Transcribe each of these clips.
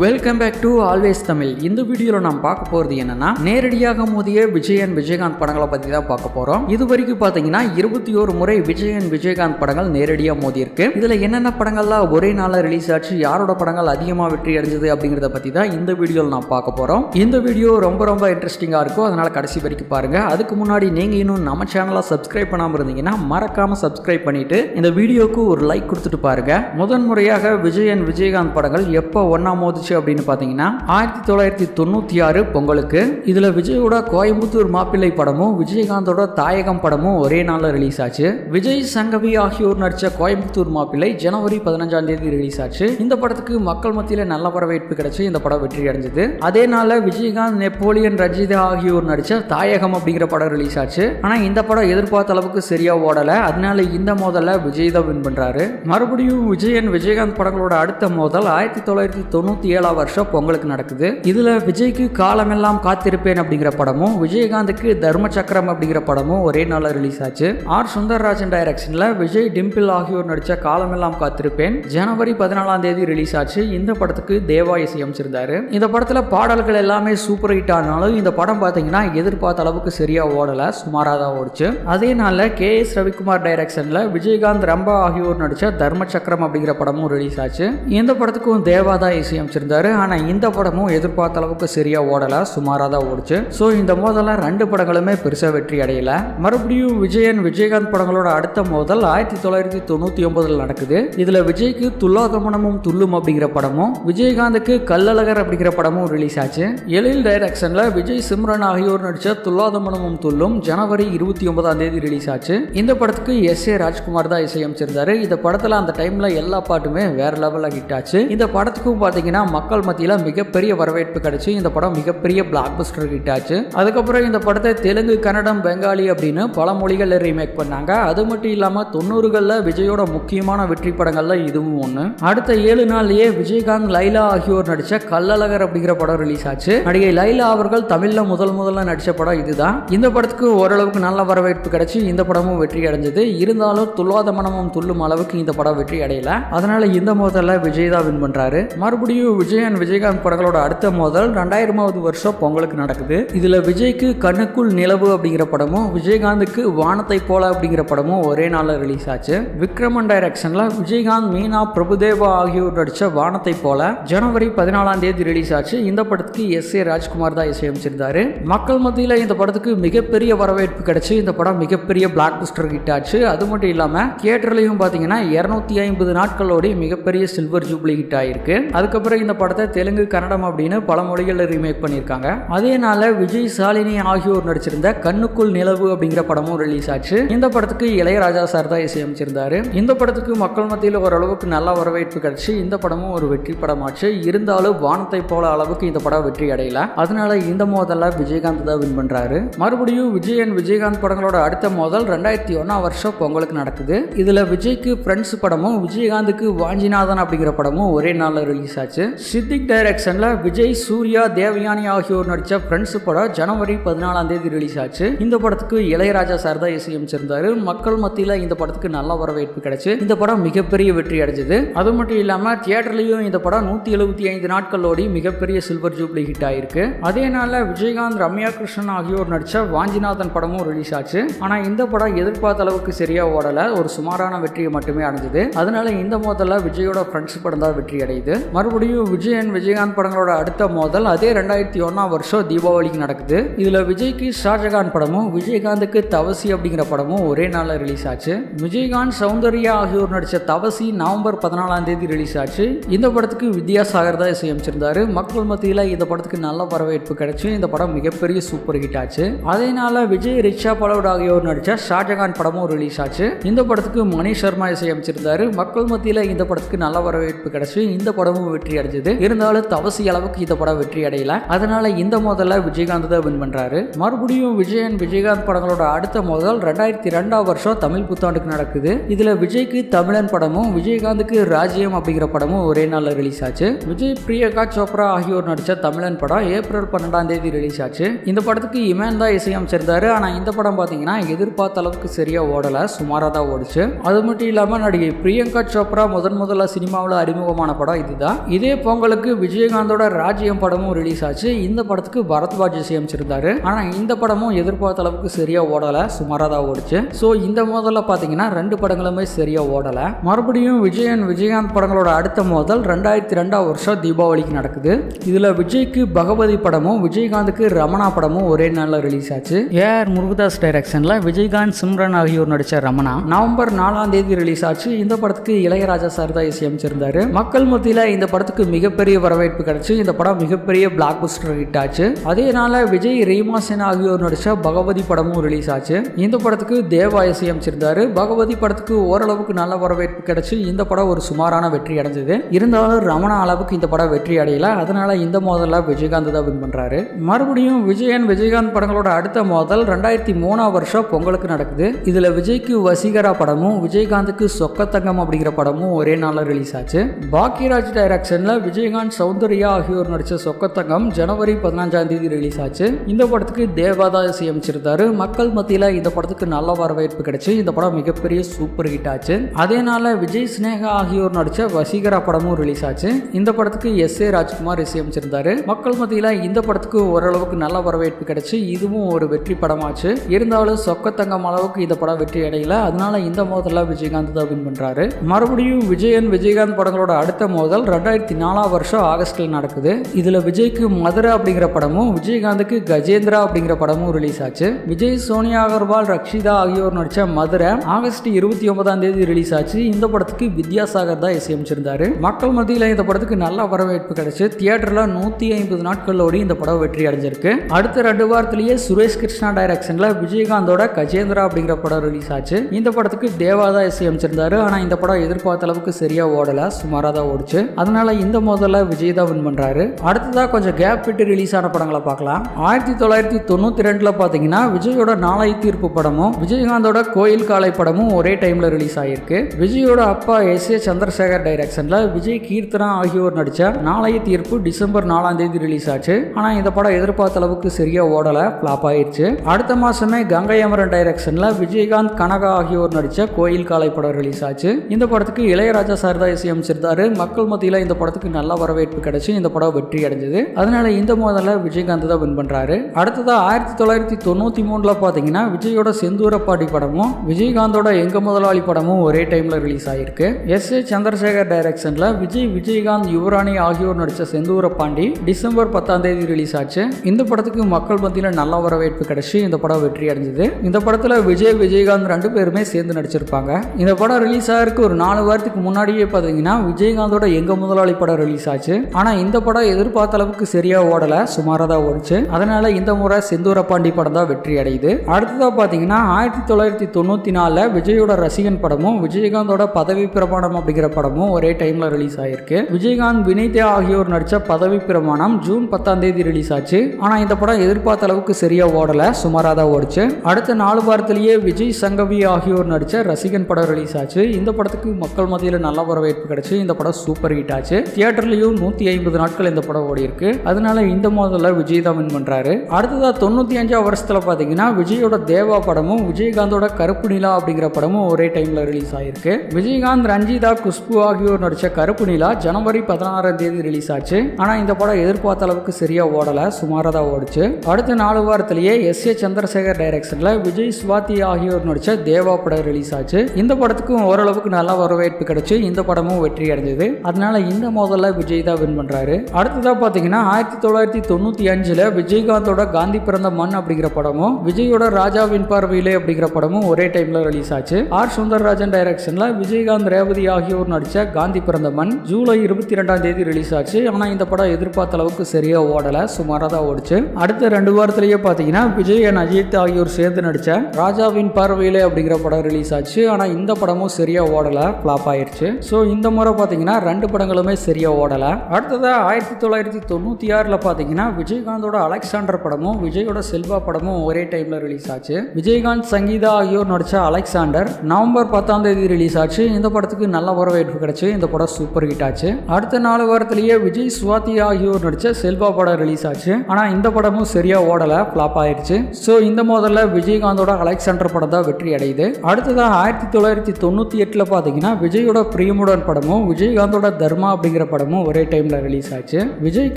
Welcome back to always Tamil இந்த வீடியோவில் நாம் பார்க்க போகிறது என்னன்னா நேரடியாக மோதிய விஜயன் விஜயகாந்த் படங்களை பற்றி தான் பார்க்க போகிறோம் இது வரைக்கும் பார்த்தீங்கன்னா இருபத்தி ஒரு முறை விஜயன் விஜயகாந்த் படங்கள் நேரடியாக மோதி இருக்கு இதில் என்னென்ன படங்கள்லாம் ஒரே நாளில் ரிலீஸ் ஆச்சு யாரோட படங்கள் அதிகமாக வெற்றி அடைஞ்சது அப்படிங்கிறத பற்றி தான் இந்த வீடியோவில் நான் பார்க்க போகிறோம் இந்த வீடியோ ரொம்ப ரொம்ப இன்ட்ரெஸ்டிங்காக இருக்கும். அதனால் கடைசி வரைக்கும் பாருங்கள் அதுக்கு முன்னாடி நீங்கள் இன்னும் நம்ம சேனலை சப்ஸ்கிரைப் பண்ணாமல் இருந்தீங்கன்னா மறக்காமல் சப்ஸ்கிரைப் பண்ணிட்டு இந்த வீடியோக்கு ஒரு லைக் கொடுத்துட்டு பாருங்கள் முதன் முறையாக விஜயன் விஜயகாந்த் படங்கள் எப்போ ஒன்றா போச்சு அப்படின்னு பார்த்தீங்கன்னா ஆயிரத்தி தொள்ளாயிரத்தி தொண்ணூற்றி ஆறு பொங்கலுக்கு இதில் விஜயோட கோயம்புத்தூர் மாப்பிள்ளை படமும் விஜயகாந்தோட தாயகம் படமும் ஒரே நாளில் ரிலீஸ் ஆச்சு. விஜய் சங்கவி ஆகியோர் நடித்த கோயம்புத்தூர் மாப்பிள்ளை ஜனவரி பதினஞ்சாம் தேதி ரிலீஸ் ஆச்சு. இந்த படத்துக்கு மக்கள் மத்தியில் நல்ல வரவேற்பு கிடைச்சு இந்த படம் வெற்றி அடைஞ்சது. அதே நாளில் விஜயகாந்த் நெப்போலியன் ரஜிதா ஆகியோர் நடித்த தாயகம் அப்படிங்கிற படம் ரிலீஸ் ஆச்சு. ஆனால் இந்த படம் எதிர்பார்த்த அளவுக்கு சரியா ஓடலை. அதனால இந்த மோதலை விஜய் தான் வின் பண்றாரு. மறுபடியும் விஜயன் விஜயகாந்த் படங்களோட அடுத்த மோதல் ஆயிரத்தி தொள்ளாயிரத்தி தொண்ணூத்தி ஏழாம் வருஷம் பொங்கலுக்கு நடக்குது. இதுல விஜய்க்கு காலமெல்லாம் காத்திருப்பேன் அப்படிங்கிற படமும் விஜயகாந்துக்கு தர்ம சக்கரம் அப்படிங்கிற படமும் ஒரே நாளில் ரிலீஸ் ஆச்சு. ஆர் சுந்தர்ராஜன் டைரக்ஷன்ல விஜய் டிம்பிள் ஆகியோர் நடிச்ச காலமெல்லாம் காத்திருப்பேன். ஜனவரி பதினாலாம் தேதி ரிலீஸ் ஆச்சு. இந்த படத்துக்கு தேவா இசையமைச்சிருந்தாரு இந்த படத்துல பாடல்கள் எல்லாமே சூப்பர் ஹிட் ஆனாலும் இந்த படம் பார்த்தீங்கன்னா எதிர்பார்த்த அளவுக்கு சரியா ஓடல சுமாராக தான் ஓடிச்சு. அதே நாளில் கே எஸ் ரவிக்குமார் டைரக்ஷன்ல விஜயகாந்த் ரம்பா ஆகியோர் நடிச்ச தர்ம சக்கரம் அப்படிங்கிற படமும் ரிலீஸ் ஆச்சு. இந்த படத்துக்கும் தேவா தான் இசையமைச்சிருந்தாரு ஆனா இந்த படமும் எதிர்பார்த்த அளவுக்கு சரியா ஓடல. சுமாராக தான் ஓடிச்சு. ஸோ இந்த மோதல ரெண்டு படங்களுமே பெருசாக வெற்றி அடையல. மறுபடியும் விஜயன் விஜயகாந்த் படங்களோட அடுத்த மோதல் ஆயிரத்தி தொள்ளாயிரத்தி தொண்ணூத்தி ஒன்பதில் நடக்குது. இதுல விஜய்க்கு துல்லாதமனமும் துள்ளும் அப்படிங்கிற படமும் விஜயகாந்துக்கு கல்லழகர் அப்படிங்கிற படமும் ரிலீஸ் ஆச்சு. எழில் டைரக்ஷன்ல விஜய் சிம்ரன் ஆகியோர் நடிச்ச துல்லாதமனமும் துள்ளும் ஜனவரி இருபத்தி ஒன்பதாம் தேதி ரிலீஸ் ஆச்சு. இந்த படத்துக்கு எஸ் ஏ ராஜ்குமார் தான் இசையமைச்சிருந்தாரு. இந்த படத்துல அந்த டைம்ல எல்லா பாட்டுமே வேற லெவலில் ஹிட் ஆச்சு. இந்த படத்துக்கும் பாத்தீங்கன்னா மக்கள் மத்தியில் மிகப்பெரிய வரவேற்பு கிடைச்சி இந்த படம் மிகப்பெரிய பிளாக் பஸ்டர் ஹிட் ஆச்சு. அதுக்கப்புறம் இந்த படத்தை தெலுங்கு கன்னடம் பெங்காலி அப்படின்னு பல மொழிகளில் ரீமேக் பண்ணாங்க. அது மட்டும் இல்லாமல் தொண்ணூறுகளில் விஜயோட முக்கியமான வெற்றி படங்கள்ல இதுவும் ஒன்று அடுத்த ஏழு நாள்லயே விஜயகாந்த் லைலா ஆகியோர் நடிச்ச கல்லழகர் அப்படிங்கிற படம் ரிலீஸ் ஆச்சு. நடிகை லைலா அவர்கள் தமிழ்ல முதல் முதல்ல நடிச்ச படம் இதுதான். இந்த படத்துக்கு ஓரளவுக்கு நல்ல வரவேற்பு கிடைச்சி இந்த படமும் வெற்றி அடைஞ்சது. இருந்தாலும் துல்லாத மனமும் துள்ளும் அளவுக்கு இந்த படம் வெற்றி அடையல. அதனால இந்த மோதல்ல விஜய் தான் வின் பண்றாரு. மறுபடியும் விஜய் அண்ட் விஜயகாந்த் படங்களோட அடுத்த மோதல் ரெண்டாயிரமாவது வருஷம் பொங்கலுக்கு நடக்குது. இதுல விஜய்க்கு கண்ணுக்குள் நிலவு அப்படிங்கிற படமும் விஜயகாந்துக்கு வானத்தை போல அப்படிங்கிற படமும் ஒரே நாளில் ரிலீஸ் ஆச்சு. விக்ரமன் டைரக்ஷன்ல விஜயகாந்த் மீனா பிரபுதேவா ஆகியோர் நடிச்ச வானத்தை போல ஜனவரி பதினாலாம் தேதி ரிலீஸ் ஆச்சு. இந்த படத்துக்கு எஸ் ஏ ராஜ்குமார் தான் இசையமைச்சிருந்தாரு. மக்கள் மத்தியில் இந்த படத்துக்கு மிகப்பெரிய வரவேற்பு கிடைச்சு. இந்த படம் மிகப்பெரிய பிளாக் பஸ்டர் ஹிட் ஆச்சு. அது மட்டும் இல்லாமல் தியேட்டர்லையும் பார்த்தீங்கன்னா இரநூத்தி ஐம்பது நாட்களோட மிகப்பெரிய சில்வர் ஜூப்ளி ஹிட் ஆயிருக்கு. அதுக்கப்புறம் இந்த படத்தை தெலுங்கு கன்னடம் அப்படின்னு பல மொழிகளில் ரீமேக் பண்ணியிருக்காங்க. அதே நாள விஜய் சாலினி ஆகியோர் நடிச்சிருந்த கண்ணுக்குள் நிலவு அப்படிங்கிற படமும் ரிலீஸ் ஆச்சு. இந்த படத்துக்கு இளையராஜா சார் தான் இசையமைச்சிருந்தாரு. இந்த படத்துக்கு மக்கள் மத்தியில் ஓரளவுக்கு நல்ல வரவேற்பு கிடைச்சி இந்த படமும் ஒரு வெற்றி படமாச்சு. இருந்தாலும் வானத்தை போல அளவுக்கு இந்த படம் வெற்றி அடையல. அதனால இந்த மோதல்ல விஜயகாந்த் தான் வின் பண்றாரு. மறுபடியும் விஜய் அண்ட் விஜயகாந்த் படங்களோட அடுத்த மோதல் ரெண்டாயிரத்தி ஒன்னாம் வருஷம் பொங்கலுக்கு நடக்குது. இதுல விஜய்க்கு ஃப்ரெண்ட்ஸ் படமும் விஜயகாந்துக்கு வாஞ்சிநாதன் அப்படிங்கிற படமும் ஒரே நாள்ல ரிலீஸ் ஆச்சு. சித்திக் டைரக்ஷனில் விஜய் சூர்யா தேவயானி ஆகியோர் நடிச்ச ஃப்ரெண்ட்ஸ் படம் ஜனவரி பதினாலாம் தேதி ரிலீஸ் ஆச்சு. இந்த படத்துக்கு இளையராஜா சார் தான் இசையமைச்சிருந்தாரு. மக்கள் மத்தியில் இந்த படத்துக்கு நல்ல வரவேற்பு கிடைச்சு இந்த படம் மிகப்பெரிய வெற்றி அடைஞ்சது. அது மட்டும் இல்லாமல் தியேட்டர்லையும் இந்த படம் நூற்றி எழுபத்தி ஐந்து நாட்கள் ஓடி மிகப்பெரிய சில்வர் ஜூப்ளி ஹிட் ஆயிருக்கு. அதே நாளில் விஜயகாந்த் ரம்யா கிருஷ்ணன் ஆகியோர் நடித்த வாஞ்சிநாதன் படமும் ரிலீஸ் ஆச்சு. ஆனால் இந்த படம் எதிர்பார்த்த அளவுக்கு சரியாக ஓடலை. ஒரு சுமாரான வெற்றியை மட்டுமே அடைஞ்சது. அதனால இந்த மோதலில் விஜயோட ஃப்ரெண்ட்ஸ் படம் தான் வெற்றி அடையுது. மறுபடியும் விஜயன் விஜயகாந்த் படங்களோட அடுத்த மோதல் அதே ரெண்டாயிரத்தி ஒன்றாம் வருஷம் தீபாவளிக்கு நடக்குது. இதில் விஜய்க்கு ஷாஜகான் படமும் விஜயகாந்துக்கு தவசி அப்படிங்கிற படமும் ஒரே நாளில் ரிலீஸ் ஆச்சு. விஜயகாந்த் சௌந்தர்யா ஆகியோர் நடித்த தவசி நவம்பர் பதினாலாம் தேதி ரிலீஸ் ஆச்சு. இந்த படத்துக்கு வித்யாசாகர் தான் இசையமைச்சிருந்தாரு. மக்கள் மத்தியில் இந்த படத்துக்கு நல்ல வரவேற்பு கிடைச்சு இந்த படம் மிகப்பெரிய சூப்பர் ஹிட் ஆச்சு. அதே விஜய் ரிக்ஷா பலவுட் ஆகியோர் நடித்த ஷாஜகான் படமும் ரிலீஸ் ஆச்சு. இந்த படத்துக்கு மணி சர்மா இசையமைச்சிருந்தாரு. மக்கள் மத்தியில் இந்த படத்துக்கு நல்ல வரவேற்பு கிடைச்சு இந்த படமும் வெற்றி கிடைச்சது இருந்தாலும் தவசி அளவுக்கு இந்த படம் வெற்றி அடையல. அதனால இந்த மோதல்ல விஜயகாந்த் தான் வின் பண்றாரு. மறுபடியும் விஜயன் விஜயகாந்த் படங்களோட அடுத்த மோதல் ரெண்டாயிரத்தி ரெண்டாம் வருஷம் தமிழ் புத்தாண்டுக்கு நடக்குது. இதுல விஜய்க்கு தமிழன் படமும் விஜயகாந்துக்கு ராஜ்யம் அப்படிங்கிற படமும் ஒரே நாள்ல ரிலீஸ் ஆச்சு. விஜய் பிரியங்கா சோப்ரா ஆகியோர் நடிச்ச தமிழன் படம் ஏப்ரல் பன்னெண்டாம் தேதி ரிலீஸ் ஆச்சு. இந்த படத்துக்கு இமேன் தான் இசையமைச்சிருந்தாரு. ஆனா இந்த படம் பாத்தீங்கன்னா எதிர்பார்த்த அளவுக்கு சரியா ஓடல. சுமாரா தான் ஓடுச்சு. அது மட்டும் இல்லாம நடிகை பிரியங்கா சோப்ரா முதன் முதல்ல சினிமாவில் அறிமுகமான படம் இதுதான். இதே பொங்கலுக்கு விஜயகாந்தோட ராஜ்யம் படமும் ரிலீஸ் ஆச்சு. இந்த படத்துக்கு பரத்வாஜ் இசையமைச்சிருந்தாரு ஆனா இந்த படமும் எதிர்பார்த்த அளவுக்கு சரியா ஓடல. சுமாரா தான் ஓடிச்சு. ஸோ இந்த மோதல்ல பாத்தீங்கன்னா ரெண்டு படங்களுமே சரியா ஓடல. மறுபடியும் விஜயன் விஜயகாந்த் படங்களோட அடுத்த மோதல் ரெண்டாயிரத்தி ரெண்டாம் வருஷம் தீபாவளிக்கு நடக்குது. இதுல விஜய்க்கு பகவதி படமும் விஜயகாந்துக்கு ரமணா படமும் ஒரே நாள்ல ரிலீஸ் ஆச்சு. ஏஆர் முருகதாஸ் டைரக்ஷன்ல விஜயகாந்த் சிம்ரன் ஆகியோர் நடிச்ச ரமணா நவம்பர் நாலாம் தேதி ரிலீஸ் ஆச்சு. இந்த படத்துக்கு இளையராஜா சார் தான் இசையமைச்சிருந்தாரு மக்கள் மத்தியில இந்த படத்துக்கு மிகப்பெரிய வரவேற்பு கிடைச்சு. இந்த படம் மிகப்பெரிய பிளாக் பஸ்டர் ஹிட் ஆச்சு. அதே நாள விஜய் ரீமா சென் ஆகியோர் நடித்த பகவதி படமும் ரிலீஸ் ஆச்சு. இந்த படத்துக்கு தேவா இசையமைச்சிருந்தாரு பகவதி படத்துக்கு ஓரளவுக்கு நல்ல வரவேற்பு கிடைச்சு இந்த படம் ஒரு சுமாரான வெற்றி அடைஞ்சது. இருந்தாலும் ரமணா அளவுக்கு இந்த படம் வெற்றி அடையல. அதனால இந்த மோதல்ல விஜயகாந்த் தான் வின் பண்றாரு. மறுபடியும் விஜயன் விஜயகாந்த் படங்களோட அடுத்த மோதல் ரெண்டாயிரத்தி மூணாம் வருஷம் பொங்கலுக்கு நடக்குது. இதுல விஜய்க்கு வசீகரா படமும் விஜயகாந்துக்கு சொக்கத்தங்கம் அப்படிங்கிற படமும் ஒரே நாளில் ரிலீஸ் ஆச்சு. பாக்கியராஜ் டைரக்ஷன்ல விஜயகாந்த் சௌந்தர்யா ஆகியோர் நடித்த சொக்கத்தங்கம் ஜனவரி பதினஞ்சாம் தேதி ரிலீஸ் ஆச்சு. இந்த படத்துக்கு தேவாதா இசையமைச்சிருந்தாரு மக்கள் மத்தியில் இந்த படத்துக்கு நல்ல வரவேற்பு கிடைச்சு. இந்த படம் மிகப்பெரிய சூப்பர் ஹிட் ஆச்சு. அதே விஜய் ஸ்னேகா ஆகியோர் நடித்த வசீகரா படமும் ரிலீஸ் ஆச்சு. இந்த படத்துக்கு எஸ் ஏ ராஜ்குமார் இசையமைச்சிருந்தாரு. மக்கள் மத்தியில் இந்த படத்துக்கு ஓரளவுக்கு நல்ல வரவேற்பு கிடைச்சு. இதுவும் ஒரு வெற்றி படமாச்சு. இருந்தாலும் சொக்கத்தங்கம் அளவுக்கு இந்த படம் வெற்றி அடையல. அதனால இந்த மோதல்ல விஜயகாந்த் தான் வின் பண்றாரு. மறுபடியும் விஜயன் விஜயகாந்த் படங்களோட அடுத்த மோதல் ரெண்டாயிரத்தி நாலு நாலாம் வருஷம் ஆகஸ்டில் நடக்குது. இதில் விஜய்க்கு மதுரை அப்படிங்கிற படமும் விஜயகாந்துக்கு கஜேந்திரா அப்படிங்கிற படமும் ரிலீஸ் ஆச்சு. விஜய் சோனியா அகர்வால் ரக்ஷிதா ஆகியோர் நடிச்ச மதுரை ஆகஸ்ட் இருபத்தி ஒன்பதாம் தேதி ரிலீஸ் ஆச்சு. இந்த படத்துக்கு வித்யாசாகர் தான் இசையமைச்சிருந்தாரு. மக்கள் மத்தியில் இந்த படத்துக்கு நல்ல வரவேற்பு கிடைச்சு தியேட்டரில் நூற்றி ஐம்பது நாட்கள் ஓடி இந்த படம் வெற்றி அடைஞ்சிருக்கு. அடுத்த ரெண்டு வாரத்திலேயே சுரேஷ் கிருஷ்ணா டைரக்ஷனில் விஜயகாந்தோட கஜேந்திரா அப்படிங்கிற படம் ரிலீஸ் ஆச்சு. இந்த படத்துக்கு தேவா தான் இசையமைச்சிருந்தாரு. ஆனால் இந்த படம் எதிர்பார்த்த அளவுக்கு சரியாக ஓடலை சுமாராக தான் ஓடிச்சு. அதனால இந்த முதல்ல விஜய் தான் வின் பண்றாரு. அடுத்ததா கொஞ்சம் கேப் விட்டு ரிலீஸ் ஆன படங்களை பார்க்கலாம். ஆயிரத்தி தொள்ளாயிரத்தி தொண்ணூத்தி ரெண்டில் பாத்தீங்கன்னா விஜயோட நாளை தீர்ப்பு படமும் விஜயகாந்தோட கோயில் காலை படமும் ஒரே டைம்ல ரிலீஸ் ஆகிருக்கு விஜயோட அப்பா எஸ் ஏ சந்திரசேகர் டைரக்ஷன்ல விஜய் கீர்த்தனா ஆகியோர் நடித்த நாளைய தீர்ப்பு டிசம்பர் நாலாம் தேதி ரிலீஸ் ஆச்சு. ஆனா இந்த படம் எதிர்பார்த்த அளவுக்கு சரியா ஓடல ஃப்ளாப் ஆயிடுச்சு. அடுத்த மாசமே கங்கை அமரன் டைரக்ஷன்ல விஜயகாந்த் கனகா ஆகியோர் நடிச்ச கோயில் காலை படம் ரிலீஸ் ஆச்சு. இந்த படத்துக்கு இளையராஜா சார் தான் இசையமைச்சிருந்தாரு. மக்கள் மத்தியில் இந்த படத்துக்கு நல்ல வரவேற்பு கிடச்சி இந்த படம் வெற்றி அடைஞ்சது. அதனால இந்த மோதலில் விஜயகாந்த் தான் வின் பண்ணுறாரு அடுத்ததாக ஆயிரத்தி தொள்ளாயிரத்தி தொண்ணூற்றி மூணில் பார்த்தீங்கன்னா விஜயோட செந்தூரப்பாடி படமும் விஜயகாந்தோட எங்க முதலாளி படமும் ஒரே டைமில் ரிலீஸ் ஆயிருக்கு. எஸ் ஏ சந்திரசேகர் டைரக்ஷனில் விஜய் விஜயகாந்த் யுவராணி ஆகியோர் நடிச்ச செந்தூரப்பாண்டி டிசம்பர் பத்தாம் தேதி ரிலீஸ் ஆச்சு. இந்த படத்துக்கு மக்கள் மத்தியில் நல்ல வரவேற்பு கிடச்சி இந்த படம் வெற்றி அடைஞ்சது. இந்த படத்தில் விஜய் விஜயகாந்த் ரெண்டு பேருமே சேர்ந்து நடிச்சிருப்பாங்க. இந்த படம் ரிலீஸ் ஆகிறதுக்கு ஒரு நாலு வாரத்துக்கு முன்னாடியே பார்த்தீங்கன்னா விஜயகாந்தோட எங்க முதலாளி படம் ரிலீஸ் ஆச்சு. ஆனா இந்த படம் எதிர்பார்த்த அளவுக்கு சரியா ஓடல சுமாராக தான் ஓடிச்சு. அதனால இந்த முறை செந்தூரப்பாண்டி படம் தான் வெற்றி அடையுது. அடுத்ததாக பார்த்தீங்கன்னா ஆயிரத்தி தொள்ளாயிரத்தி தொண்ணூத்தி நாலுல விஜயோட ரசிகன் படமும் விஜயகாந்தோட பதவி பிரமாணம் அப்படிங்கிற படமும் ஒரே டைமில் ரிலீஸ் ஆயிருக்கு. விஜயகாந்த் வினீதா ஆகியோர் நடித்த பதவி பிரமாணம் ஜூன் பத்தாம் தேதி ரிலீஸ் ஆச்சு. ஆனால் இந்த படம் எதிர்பார்த்த அளவுக்கு சரியா ஓடலை சுமாராக தான் ஓடிச்சு. அடுத்த நாலு வாரத்திலேயே விஜய் சங்கவி ஆகியோர் நடித்த ரசிகன் படம் ரிலீஸ் ஆச்சு. இந்த படத்துக்கு மக்கள் மத்தியில் நல்ல வரவேற்பு கிடைச்சு இந்த படம் சூப்பர் ஹிட் ஆச்சு. தியேட்டர்லயும் நூத்தி ஐம்பது நாட்கள் இந்த படம் ஓடி இருக்கு. அதனால இந்த மோதல்ல விஜய் தான் வின் பண்றாரு. அடுத்ததா தொண்ணூத்தி அஞ்சாம் வருஷத்துல பாத்தீங்கன்னா விஜயோட தேவா படமும் விஜயகாந்தோட கருப்பு நிலா அப்படிங்கிற படமும் ஒரே டைம்ல ரிலீஸ் ஆயிருக்கு. விஜயகாந்த் ரஞ்சிதா குஷ்பு ஆகியோர் நடிச்ச கருப்பு நிலா ஜனவரி பதினாறாம் தேதி ரிலீஸ் ஆச்சு. ஆனா இந்த படம் எதிர்பார்த்த அளவுக்கு சரியா ஓடல சுமாரா தான் ஓடிச்சு. அடுத்த நாலு வாரத்திலேயே எஸ் ஏ சந்திரசேகர் டைரக்ஷன்ல விஜய் சுவாதி ஆகியோர் நடிச்ச தேவா படம் ரிலீஸ் ஆச்சு. இந்த படத்துக்கும் ஓரளவுக்கு நல்ல வரவேற்பு கிடைச்சு இந்த படமும் வெற்றி அடைஞ்சது. அதனால இந்த முதல்ல விஜய் தான் வின் பண்றாரு. அடுத்ததா பார்த்தீங்கன்னா ஆயிரத்தி தொள்ளாயிரத்தி தொண்ணூத்தி அஞ்சில் விஜயகாந்தோட காந்தி பிறந்த மண் அப்படிங்கிற படமும் விஜயோட ராஜாவின் பார்வையிலே அப்படிங்கிற படமும் ஒரே டைம்ல ரிலீஸ் ஆச்சு. ஆர் சுந்தரராஜன் டைரக்ஷன்ல விஜயகாந்த் ரேவதி ஆகியோர் நடித்த காந்தி பிறந்த மண் ஜூலை இருபத்தி ரெண்டாம் தேதி ரிலீஸ் ஆச்சு. ஆனால் இந்த படம் எதிர்பார்த்த அளவுக்கு சரியாக ஓடலை சுமாராக தான் ஓடிச்சு. அடுத்த ரெண்டு வாரத்திலேயே பார்த்தீங்கன்னா விஜய் அண்ட் அஜித் ஆகியோர் சேர்ந்து நடித்த ராஜாவின் பார்வையிலே அப்படிங்கிற படம் ரிலீஸ் ஆச்சு. ஆனால் இந்த படமும் சரியாக ஓடலை ஃப்ளாப் ஆயிருச்சு. ஸோ இந்த முறை பார்த்தீங்கன்னா ரெண்டு படங்களுமே சரியாக சரியா ஓடல. அடுத்ததாக ஆயிரத்தி தொள்ளாயிரத்தி தொண்ணூத்தி ஆறுல பாத்தீங்கன்னா விஜயகாந்தோட அலெக்சாண்டர் படமும் விஜயோட செல்வா படமும் ஒரே டைம்ல ரிலீஸ் ஆச்சு. விஜயகாந்த் சங்கீதா ஆகியோர் நடிச்ச அலெக்சாண்டர் நவம்பர் பத்தாம் தேதி ரிலீஸ் ஆச்சு. இந்த படத்துக்கு நல்ல வரவேற்பு கிடைச்சு இந்த படம் சூப்பர் ஹிட் ஆச்சு. அடுத்த நாலு வாரத்திலேயே விஜய் சுவாதி ஆகியோர் நடித்த செல்வா படம் ரிலீஸ் ஆச்சு. ஆனா இந்த படமும் சரியா ஓடல ஃபிளாப் ஆயிருச்சு. ஸோ இந்த முதல்ல விஜயகாந்தோட அலெக்சாண்டர் படம் தான் வெற்றி அடையுது. அடுத்ததாக ஆயிரத்தி தொள்ளாயிரத்தி தொண்ணூத்தி எட்டுல பாத்தீங்கன்னா விஜயோட பிரியமுடன் படமும் விஜயகாந்தோட தர்மா அப்படிங்கிற படமும் ஒரே டைமில் ரிலீஸ் ஆச்சு. விஜய்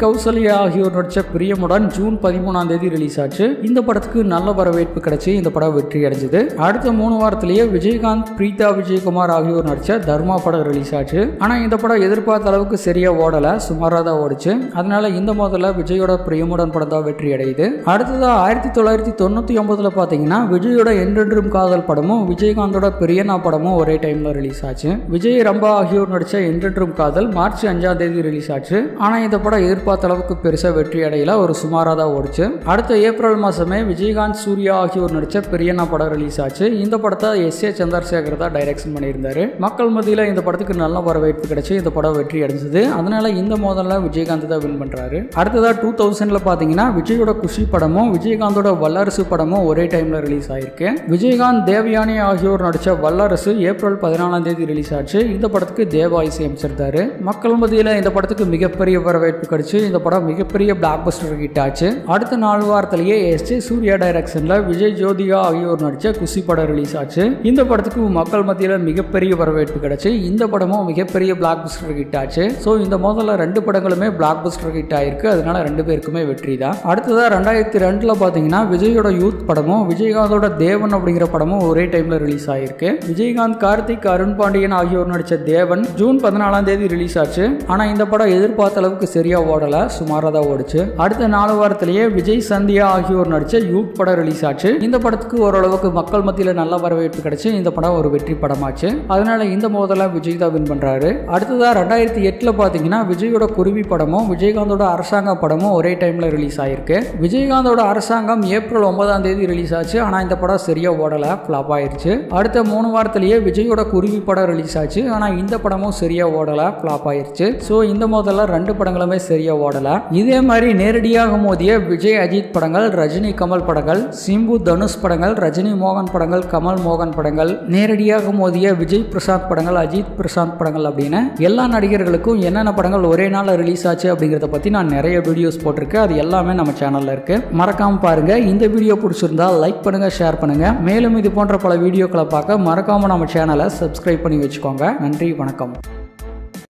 கௌசல்யா ஆகியோர் நடித்த பிரியமுடன் ஜூன் பதிமூணாம் தேதி ரிலீஸ் ஆச்சு. இந்த படத்துக்கு நல்ல வரவேற்பு கிடைச்சி இந்த படம் வெற்றி அடைஞ்சது. அடுத்த மூணு வாரத்திலேயே விஜயகாந்த் பிரீதா விஜயகுமார் ஆகியோர் நடித்த தர்மா படம் ரிலீஸ் ஆச்சு. ஆனால் இந்த படம் எதிர்பார்த்த அளவுக்கு சரியா ஓடலை சுமாராக தான் ஓடிச்சு. அதனால இந்த முதல்ல விஜயோட பிரியமுடன் படம் தான் வெற்றி அடையுது. அடுத்ததாக ஆயிரத்தி தொள்ளாயிரத்தி தொண்ணூற்றி ஒன்பதில் பார்த்தீங்கன்னா விஜயோட என்றென்றும் காதல் படமும் விஜயகாந்தோட பிரியனா படமும் ஒரே டைமில் ரிலீஸ் ஆச்சு. விஜய் ரம்பா ஆகியோர் நடித்த என்றென்றும் காதல் மார்ச் அஞ்சாம் தேதி ரிலீஸ் ஆச்சு. ஆனால் இந்த படம் எதிர்பார்த்த அளவுக்கு பெருசாக வெற்றி அடையில. ஒரு சுமாராக தான் ஓடிச்சு. அடுத்த ஏப்ரல் மாதமே விஜயகாந்த் சூர்யா ஆகியோர் நடித்த பெரியண்ணா படம் ரிலீஸ் ஆச்சு. இந்த படத்தை எஸ் ஏ சந்திரசேகர் தான் டைரக்ஷன் பண்ணியிருந்தாரு. மக்கள் மத்தியில் இந்த படத்துக்கு நல்ல வரவேற்பு கிடைச்சி இந்த படம் வெற்றி அடைஞ்சது. அதனால இந்த மோதல்ல விஜயகாந்த் தான் வின் பண்ணுறாரு அடுத்ததாக டூ தௌசண்ட்ல பார்த்தீங்கன்னா விஜயோட குஷி படமும் விஜயகாந்தோட வல்லரசு படமும் ஒரே டைமில் ரிலீஸ் ஆயிருக்கு. விஜயகாந்த் தேவயானி ஆகியோர் நடித்த வல்லரசு ஏப்ரல் பதினாலாம் தேதி ரிலீஸ் ஆச்சு. இந்த படத்துக்கு தேவா இசை அமைச்சிருந்தாரு மக்கள் மத்தியில் இந்த படத்துக்கு மிகப்பெரிய வரவேற்பு கிடைச்சு. இந்த படம் மிகப்பெரிய பிளாக் பஸ்டர் ஹிட் ஆச்சு அடுத்த நாலு வாரத்திலேயே எஸ் சூர்யா டைரக்ஷனில் விஜய் ஜோதிகா ஆகியோர் நடித்த குசி படம் ரிலீஸ் ஆச்சு. இந்த படத்துக்கு மக்கள் மத்தியில் மிகப்பெரிய வரவேற்பு கிடைச்சு. இந்த படமும் மிகப்பெரிய பிளாக் பஸ்டர் ஹிட் ஆச்சு ஸோ இந்த முதல்ல ரெண்டு படங்களுமே பிளாக் பஸ்டர் ஹிட் ஆயிருக்கு. அதனால ரெண்டு பேருக்குமே வெற்றி தான். அடுத்ததாக ரெண்டாயிரத்தி ரெண்டில் பார்த்தீங்கன்னா விஜயோட யூத் படமும் விஜயகாந்தோட தேவன் அப்படிங்கிற படமும் ஒரே டைமில் ரிலீஸ் ஆயிருக்கு. விஜயகாந்த் கார்த்திக் அருண் பாண்டியன் ஆகியோர் நடித்த தேவன் ஜூன் பதினாலாம் தேதி ரிலீஸ் ஆச்சு. ஆனால் இந்த படம் எதிர்பார்த்த அளவுக்கு சரியாக ஓடலை. சுமாராக தான் ஓடுச்சு. அடுத்த நாலு வாரத்திலேயே விஜய் சந்தியா ஆகியோர் நடித்த யூத் படம் ரிலீஸ் ஆச்சு. இந்த படத்துக்கு ஓரளவுக்கு மக்கள் மத்தியில் நல்ல வரவேற்பு கிடச்சி இந்த படம் ஒரு வெற்றி படமாச்சு. அதனால இந்த மோதலாம் விஜய் தான் வின் பண்ணுறாரு அடுத்ததாக ரெண்டாயிரத்தி எட்டில் பார்த்தீங்கன்னா விஜயோட குருவி படமும் விஜயகாந்தோட அரசாங்க படமும் ஒரே டைமில் ரிலீஸ் ஆயிருக்கு. விஜயகாந்தோட அரசாங்கம் ஏப்ரல் ஒன்பதாம் தேதி ரிலீஸ் ஆச்சு. ஆனால் இந்த படம் சரியாக ஓடலை. ஃப்ளாப் ஆயிருச்சு. அடுத்த மூணு வாரத்திலேயே விஜயோட குருவி படம் ரிலீஸ் ஆச்சு. ஆனால் இந்த படமும் சரியாக ஓடலை. ஃப்ளாப் ஆயிருச்சு. ஸோ இந்த முதல்ல ரெண்டு படங்களுமே சரியா ஓடல. இதே மாதிரி நேரடியாக மோதிய விஜய் அஜித் படங்கள் ரஜினி கமல் படங்கள் சிம்பு தனுஷ் படங்கள் ரஜினி மோகன் படங்கள் கமல் மோகன் படங்கள் நேரடியாக மோதிய விஜய் பிரசாந்த் படங்கள் அஜித் பிரசாந்த் படங்கள் அப்படின்னு எல்லா நடிகர்களுக்கும் என்னென்ன படங்கள் ஒரே நாளில் ரிலீஸ் ஆச்சு அப்படிங்கிறத பற்றி நான் நிறைய வீடியோஸ் போட்டிருக்கேன். அது எல்லாமே நம்ம சேனலில் இருக்கு. மறக்காம பாருங்க. இந்த வீடியோ பிடிச்சிருந்தா லைக் பண்ணுங்க ஷேர் பண்ணுங்க. மேலும் இது போன்ற பல வீடியோக்களை பார்க்க மறக்காம நம்ம சேனலை சப்ஸ்கிரைப் பண்ணி வச்சுக்கோங்க. நன்றி வணக்கம்.